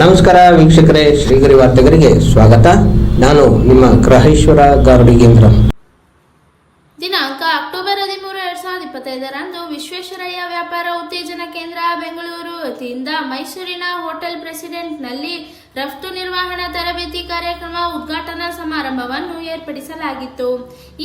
ನಮಸ್ಕಾರ ವೀಕ್ಷಕರೇ, ಶ್ರೀಗರಿ ವಾರ್ತೆಗರಿಗೆ ಸ್ವಾಗತ. ನಾನು ನಿಮ್ಮ ಗ್ರಹೇಶ್ವರ ಗಾರ್ಡಿಗೇಂದ್ರ ದಿನಾಂಕ ಅಕ್ಟೋಬರ್ ಹದಿಮೂರು ಎರಡ್ ಸಾವಿರದ ಇಪ್ಪತ್ತೈದರಂದು ವಿಶ್ವೇಶ್ವರಯ್ಯ ವ್ಯಾಪಾರ ಉತ್ತೇಜನ ಕೇಂದ್ರ ಬೆಂಗಳೂರು ವತಿಯಿಂದ ಮೈಸೂರಿನ ಹೋಟೆಲ್ ಪ್ರೆಸಿಡೆಂಟ್ನಲ್ಲಿ ರಫ್ತು ನಿರ್ವಹಣಾ ತರಬೇತಿ ಕಾರ್ಯಕ್ರಮ ಉದ್ಘಾಟನಾ ಸಮಾರಂಭವನ್ನು ಏರ್ಪಡಿಸಲಾಗಿತ್ತು.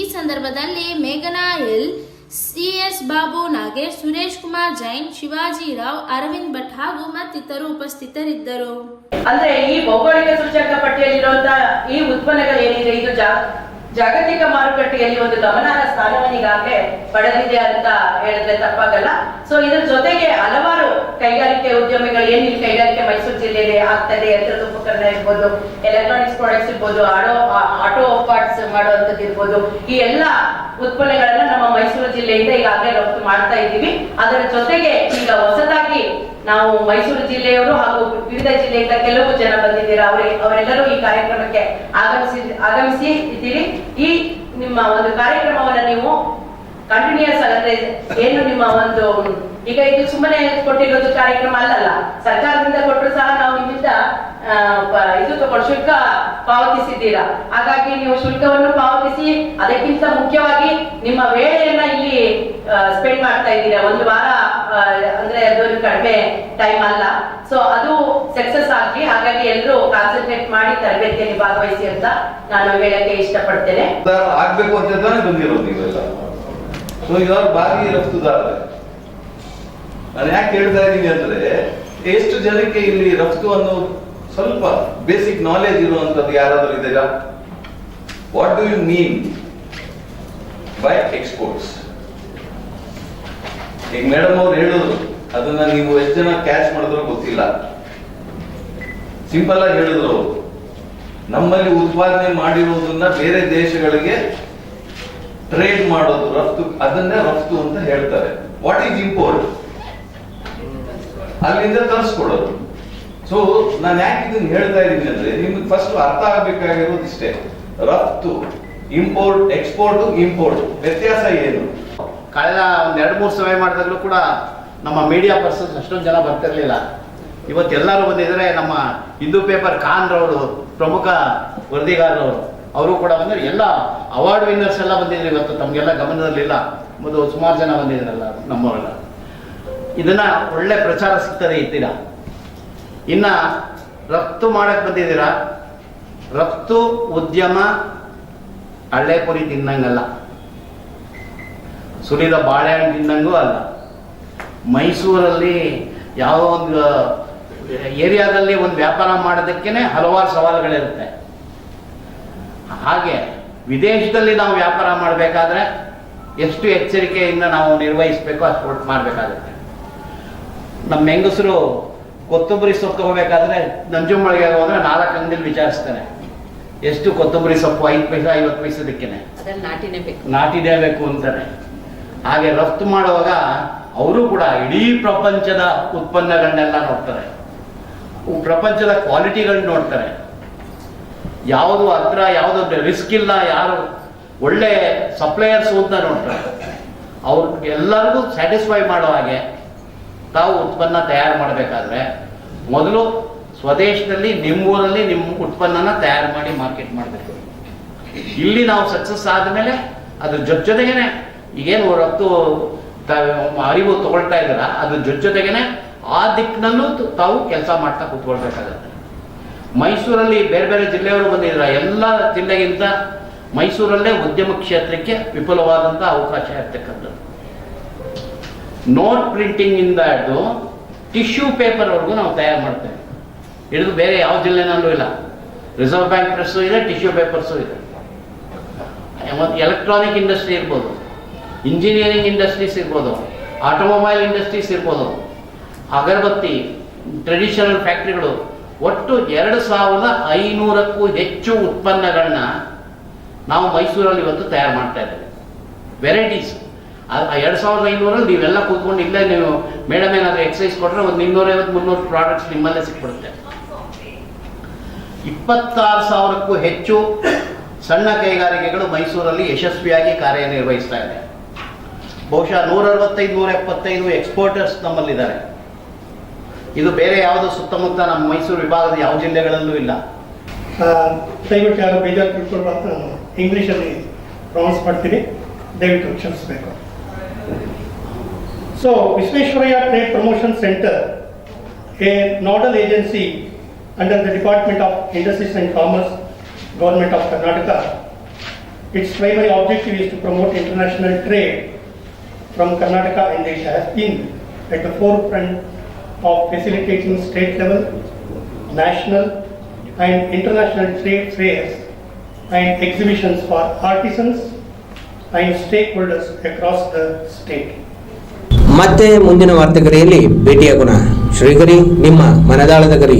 ಈ ಸಂದರ್ಭದಲ್ಲಿ ಮೇಘನಾ ಎಲ್. ಸಿಎಸ್ ಬಾಬು ನಾಗೇಶ್, ಸುರೇಶ್ ಕುಮಾರ್, ಜೈನ್, ಶಿವಾಜಿ ರಾವ್, ಅರವಿಂದ್ ಭಟ್ ಹಾಗೂ ಮತ್ತಿತರು ಉಪಸ್ಥಿತರಿದ್ದರು. ಅಂದ್ರೆ ಈ ಭೌಗೋಳಿಕ ಸೂಚಕ ಪಟ್ಟಿಯಲ್ಲಿರುವಂತಹ ಈ ಉತ್ಪನ್ನಗಳು ಏನಿದೆ ಇದು ಜಾಗತಿಕ ಮಾರುಕಟ್ಟೆಯಲ್ಲಿ ಒಂದು ಗಮನಾರ್ಹ ಸ್ಥಾನವನ್ನು ಈಗಾಗಲೇ ಪಡೆದಿದೆ ಅಂತ ಹೇಳಿದ್ರೆ ತಪ್ಪಾಗಲ್ಲ. ಸೊ ಇದರ ಜೊತೆಗೆ ಹಲವಾರು ಕೈಗಾರಿಕೆ ಉದ್ಯಮಿಗಳು ಏನ್ ಇಲ್ಲಿ ಕೈಗಾರಿಕೆ ಮೈಸೂರು ಜಿಲ್ಲೆಯಲ್ಲಿ ಆಗ್ತದೆ ಯಂತ್ರದ ಉಪಕರಣ ಇರ್ಬೋದು ಎಲೆಕ್ಟ್ರಾನಿಕ್ಸ್ ಪ್ರಾಡಕ್ಟ್ಸ್ ಇರ್ಬೋದು ಆಟೋ ಆಟೋ ಪಾರ್ಟ್ಸ್ ಮಾಡುವಂತದ್ದು ಇರ್ಬೋದು ಈ ಎಲ್ಲ ಉತ್ಪನ್ನಗಳನ್ನ ನಮ್ಮ ಮೈಸೂರು ಜಿಲ್ಲೆಯಿಂದ ಈಗಾಗಲೇ ರಫ್ತು ಮಾಡ್ತಾ ಇದ್ದೀವಿ. ಅದರ ಜೊತೆಗೆ ಈಗ ಹೊಸದಾಗಿ ನಾವು ಮೈಸೂರು ಜಿಲ್ಲೆಯವರು ಹಾಗೂ ವಿವಿಧ ಜಿಲ್ಲೆಯಿಂದ ಕೆಲವು ಜನ ಬಂದಿದ್ದೀರಾ? ಅವರಿಗೆ ಅವರೆಲ್ಲರೂ ಈ ಕಾರ್ಯಕ್ರಮಕ್ಕೆ ಆಗಮಿಸಿ ಆಗಮಿಸಿ ಇದ್ದೀರಿ. ಈ ನಿಮ್ಮ ಒಂದು ಕಾರ್ಯಕ್ರಮವನ್ನ ನೀವು ಕಂಟಿನ್ಯೂಸ್ ಅಂದ್ರೆ ಏನು ನಿಮ್ಮ ಒಂದು, ಈಗ ಇದು ಸುಮ್ಮನೆ ಕೊಟ್ಟಿರೋದು ಕಾರ್ಯಕ್ರಮ ಅಲ್ಲಲ್ಲ. ಸರ್ಕಾರದಿಂದ ಕೊಟ್ಟರು ಸಹ ನಾವು ನಿಮ್ಮಿಂದ ಇದು ತಗೊಂಡು ಶುಲ್ಕ ಪಾವತಿಸಿದ್ದೀರಾ? ಹಾಗಾಗಿ ನೀವು ಶುಲ್ಕವನ್ನು ಪಾವತಿಸಿ, ಅದಕ್ಕಿಂತ ಮುಖ್ಯವಾಗಿ ನಿಮ್ಮ ವೇಳೆಯನ್ನ ಇಲ್ಲಿ ಸ್ಪೆಂಡ್ ಮಾಡ್ತಾ ಇದ್ದೀರಾ? ಒಂದು ವಾರ ಅಂದ್ರೆ ಅದೊಂದು ಕಡಿಮೆ ಟೈಮ್ ಅಲ್ಲ. ಸೊ ಅದು ಸಕ್ಸಸ್ ಆಗ್ಲಿ, ಹಾಗಾಗಿ ಎಲ್ಲರೂ ಕಾನ್ಸಂಟ್ರೇಟ್ ಮಾಡಿ ತರಬೇತಿಯಲ್ಲಿ ಭಾಗವಹಿಸಿ ಅಂತ ನಾನು ಹೇಳಕ್ಕೆ ಇಷ್ಟಪಡ್ತೇನೆ. ಆಗ್ಬೇಕು ಅಂತ ಬಂದಿರೋದು ಸೊ ನಾನು ಯಾಕೆ ಹೇಳ್ತಾ ಇದ್ದೀನಿ ಅಂದ್ರೆ, ಎಷ್ಟು ಜನಕ್ಕೆ ಇಲ್ಲಿ ರಫ್ತು ಅನ್ನು ಸ್ವಲ್ಪ ಬೇಸಿಕ್ ನಾಲೆಜ್ ಇರುವಂತದ್ದು ಯಾರಾದ್ರೂ ಇದೆಯಾ what do you mean by exports ಈಗ ಮೇಡಮ್ ಅವ್ರು ಹೇಳಿದ್ರು, ಅದನ್ನ ನೀವು ಎಷ್ಟು ಜನ ಕ್ಯಾಚ್ ಮಾಡಿದ್ರು ಗೊತ್ತಿಲ್ಲ. ಸಿಂಪಲ್ ಆಗಿ ಹೇಳಿದ್ರು. ನಮ್ಮಲ್ಲಿ ಉತ್ಪಾದನೆ ಮಾಡಿರೋದನ್ನ ಬೇರೆ ದೇಶಗಳಿಗೆ ಟ್ರೇಡ್ ಮಾಡೋದು ರಫ್ತು, ಅದನ್ನೇ ರಫ್ತು ಅಂತ ಹೇಳ್ತಾರೆ. ವಾಟ್ ಈಸ್ ಇಂಪೋರ್ಟ್ ಅಲ್ಲಿಂದ ತರಿಸ್ಕೊಡೋದು. ಸೊ ನಾನು ಯಾಕೆ ಇದನ್ನ ಹೇಳ್ತಾ ಇದ್ದೀನಿ ಅಂದ್ರೆ, ನಿಮ್ಗೆ ಫಸ್ಟ್ ಅರ್ಥ ಆಗ್ಬೇಕಾಗಿರೋದು ಇಷ್ಟೇ. ರಫ್ತು. ಇಂಪೋರ್ಟ್ ಎಕ್ಸ್ಪೋರ್ಟ್ ಇಂಪೋರ್ಟ್ ವ್ಯತ್ಯಾಸ ಏನು? ಕಳೆದ ಒಂದು ಎರಡು, ಮೂರು ಸಮಯ ಮಾಡಿದಾಗಲೂ ಕೂಡ ನಮ್ಮ ಮೀಡಿಯಾ ಪರ್ಸನ್ಸ್ ಅಷ್ಟೊಂದು ಜನ ಬರ್ತಿರಲಿಲ್ಲ. ಇವತ್ತು ಎಲ್ಲರೂ ಬಂದಿದ್ದಾರೆ ನಮ್ಮ ಹಿಂದೂ ಪೇಪರ್ ಖಾನ್ ರವರು, ಪ್ರಮುಖ ವರದಿಗಾರರವರು, ಅವರು ಕೂಡ ಬಂದರು ಎಲ್ಲ ಅವಾರ್ಡ್ ವಿನ್ನರ್ಸ್ ಎಲ್ಲ ಬಂದಿದ್ರು ಇವತ್ತು. ತಮಗೆಲ್ಲ ಗಮನದಲ್ಲಿಲ್ಲ. ಮೊದಲು ಸುಮಾರು ಜನ ಬಂದಿದ್ರಲ್ಲ ನಮ್ಮವರೆಲ್ಲ. ಇದನ್ನ ಒಳ್ಳೆ ಪ್ರಚಾರ ಸಿಗ್ತದೆ ಇದ್ದೀರ ಇನ್ನ ರಫ್ತು ಮಾಡಕ್ ಬಂದಿದ್ದೀರಾ? ರಫ್ತು ಉದ್ಯಮ ಹಳ್ಳೆ ಪುರಿ ತಿನ್ನಂಗಲ್ಲ. ಸುಲಿದ ಬಾಳೆಹಣ್ಣು ತಿನ್ನಂಗೂ ಅಲ್ಲ. ಮೈಸೂರಲ್ಲಿ ಯಾವ ಒಂದು ಏರಿಯಾದಲ್ಲಿ ಒಂದು ವ್ಯಾಪಾರ ಮಾಡೋದಕ್ಕೇನೆ ಹಲವಾರು ಸವಾಲುಗಳಿರುತ್ತೆ. ಹಾಗೆ ವಿದೇಶದಲ್ಲಿ ನಾವು ವ್ಯಾಪಾರ ಮಾಡಬೇಕಾದ್ರೆ ಎಷ್ಟು ಎಚ್ಚರಿಕೆಯಿಂದ ನಾವು ನಿರ್ವಹಿಸಬೇಕು ಅಷ್ಟು ಮಾಡಬೇಕಾಗುತ್ತೆ. ನಮ್ಮ ಹೆಂಗಸರು ಕೊತ್ತಂಬರಿ ಸೊಪ್ಪು ತಗೋಬೇಕಾದ್ರೆ ನಂಜುಮಳಿಗೆ ಹೋದ್ರೆ ನಾಲ್ಕು ಅಂಗಡಿಲಿ ವಿಚಾರಿಸ್ತಾನೆ ಎಷ್ಟು ಕೊತ್ತಂಬರಿ ಸೊಪ್ಪು ಐದು ಪೈಸೆ ಐವತ್ತು ಪೈಸದಕ್ಕೇನೆ? ಅದ್ರಲ್ಲಿ ನಾಟಿನೇ ಬೇಕು. ಅಂತಾರೆ. ಹಾಗೆ ರಫ್ತು ಮಾಡುವಾಗ ಅವರು ಕೂಡ ಇಡೀ ಪ್ರಪಂಚದ ಉತ್ಪನ್ನಗಳನ್ನೆಲ್ಲ ನೋಡ್ತಾರೆ. ಪ್ರಪಂಚದ ಕ್ವಾಲಿಟಿಗಳನ್ನ ನೋಡ್ತಾರೆ. ಯಾವುದು ಹತ್ರ ಯಾವುದು ರಿಸ್ಕ್ ಇಲ್ಲ ಯಾರು ಒಳ್ಳೆ ಸಪ್ಲೈಯರ್ಸ್ ಅಂತ ನೋಡ್ತಾರೆ. ಅವ್ರು ಎಲ್ಲರಿಗೂ ಸ್ಯಾಟಿಸ್ಫೈ ಮಾಡೋ ಹಾಗೆ ತಾವು ಉತ್ಪನ್ನ ತಯಾರು ಮಾಡಬೇಕಾದ್ರೆ ಮೊದಲು ಸ್ವದೇಶದಲ್ಲಿ ನಿಮ್ಮೂರಲ್ಲಿ ನಿಮ್ಮ ಉತ್ಪನ್ನನ ತಯಾರು ಮಾಡಿ ಮಾರ್ಕೆಟ್ ಮಾಡಬೇಕು. ಇಲ್ಲಿ ನಾವು ಸಕ್ಸಸ್ ಆದಮೇಲೆ ಅದ್ರ ಜೊತೆ ಜೊತೆಗೇನೆ ಈಗೇನು ರಫ್ತು ಅರಿವು ತಗೊಳ್ತಾ ಇದ್ದೀರಾ ಅದ್ರ ಜೊತೆ ಜೊತೆಗೇನೆ ಆ ದಿಕ್ಕಿನಲ್ಲೂ ತಾವು ಕೆಲಸ ಮಾಡ್ತಾ ಕೂತ್ಕೊಳ್ಬೇಕಾಗತ್ತೆ. ಮೈಸೂರಲ್ಲಿ ಬೇರೆ ಬೇರೆ ಜಿಲ್ಲೆಯವರು ಬಂದಿದ್ರ ಎಲ್ಲ ಜಿಲ್ಲೆಗಿಂತ ಮೈಸೂರಲ್ಲೇ ಉದ್ಯಮ ಕ್ಷೇತ್ರಕ್ಕೆ ವಿಪುಲವಾದಂಥ ಅವಕಾಶ ಇರ್ತಕ್ಕಂಥದ್ದು. ನೋಟ್ ಪ್ರಿಂಟಿಂಗ್ ಇಂದ ಹಿಡಿದು ಟಿಶ್ಯೂ ಪೇಪರ್ವರೆಗೂ ನಾವು ತಯಾರು ಮಾಡ್ತೇವೆ. ಹಿಡಿದು ಬೇರೆ ಯಾವ ಜಿಲ್ಲೆನಲ್ಲೂ ಇಲ್ಲ. ರಿಸರ್ವ್ ಬ್ಯಾಂಕ್ ಪ್ರೆಸ್ಸು ಇದೆ ಟಿಶ್ಯೂ ಪೇಪರ್ಸು ಇದೆ. ಎಲೆಕ್ಟ್ರಾನಿಕ್ ಇಂಡಸ್ಟ್ರಿ ಇರ್ಬೋದು ಇಂಜಿನಿಯರಿಂಗ್ ಇಂಡಸ್ಟ್ರೀಸ್ ಇರ್ಬೋದು ಆಟೋಮೊಬೈಲ್ ಇಂಡಸ್ಟ್ರೀಸ್ ಇರ್ಬೋದು, ಅಗರಬತ್ತಿ ಟ್ರೆಡಿಷನಲ್ ಫ್ಯಾಕ್ಟ್ರಿಗಳು ಒಟ್ಟು ಎರಡು ಸಾವಿರದ ಐನೂರಕ್ಕೂ ಹೆಚ್ಚು ಉತ್ಪನ್ನಗಳನ್ನ ನಾವು ಮೈಸೂರಲ್ಲಿ ಇವತ್ತು ತಯಾರು ಮಾಡ್ತಾ ಇದ್ದೇವೆ. ವೆರೈಟೀಸ್ ಎರಡು ಸಾವಿರದ ಐನೂರಲ್ಲಿ ನೀವೆಲ್ಲ ಕೂತ್ಕೊಂಡು ಇಲ್ಲೇ ನೀವು ಮೇಡಮ್ ಏನಾದರೂ ಎಕ್ಸಸೈಸ್ ಕೊಟ್ಟರೆ ಒಂದು ಇನ್ನೂರೈವತ್ತು ಮುನ್ನೂರು ಪ್ರಾಡಕ್ಟ್ಸ್ ನಿಮ್ಮಲ್ಲೇ ಸಿಕ್ಬಿಡುತ್ತೆ. ಇಪ್ಪತ್ತಾರು ಸಾವಿರಕ್ಕೂ ಹೆಚ್ಚು ಸಣ್ಣ ಕೈಗಾರಿಕೆಗಳು ಮೈಸೂರಲ್ಲಿ ಯಶಸ್ವಿಯಾಗಿ ಕಾರ್ಯನಿರ್ವಹಿಸ್ತಾ ಇದೆ. ಬಹುಶಃ ನೂರ ಅರವತ್ತೈದು ನೂರ ಎಪ್ಪತ್ತೈದು ಎಕ್ಸ್ಪೋರ್ಟರ್ಸ್ ನಮ್ಮಲ್ಲಿದ್ದಾರೆ. ಇದು ಬೇರೆ ಯಾವುದು ಸುತ್ತಮುತ್ತ ನಮ್ಮ ಮೈಸೂರು ವಿಭಾಗದ ಯಾವ ಜಿಲ್ಲೆಗಳಲ್ಲೂ ಇಲ್ಲ. ದಯವಿಟ್ಟು ಯಾರು ಬೇಜಾರು ತಿಳ್ಕೊಳ್ಬಾರ್ದು ಇಂಗ್ಲೀಷಲ್ಲಿ ಪ್ರೊನೌನ್ಸ್ ಮಾಡ್ತೀನಿ. ದಯವಿಟ್ಟು ಕ್ಷಮಿಸಬೇಕು. So Visvesvaraya trade promotion centre a nodal agency Under the department of industries and commerce government of Karnataka its primary objective is to promote international trade from Karnataka and it has been at the forefront of facilitating state level, national and international trade fairs and exhibitions for artisans and stakeholders across the state. ಮತ್ತೆ ಮುಂದಿನ ವಾರ್ತೆಗರಿಯಲ್ಲಿ ಭೇಟಿಯಾಗೋಣ ಶ್ರೀಗರಿ ನಿಮ್ಮ ಮನದಾಳದ ಗರಿ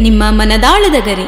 ನಿಮ್ಮ ಮನದಾಳದ ಗರಿ.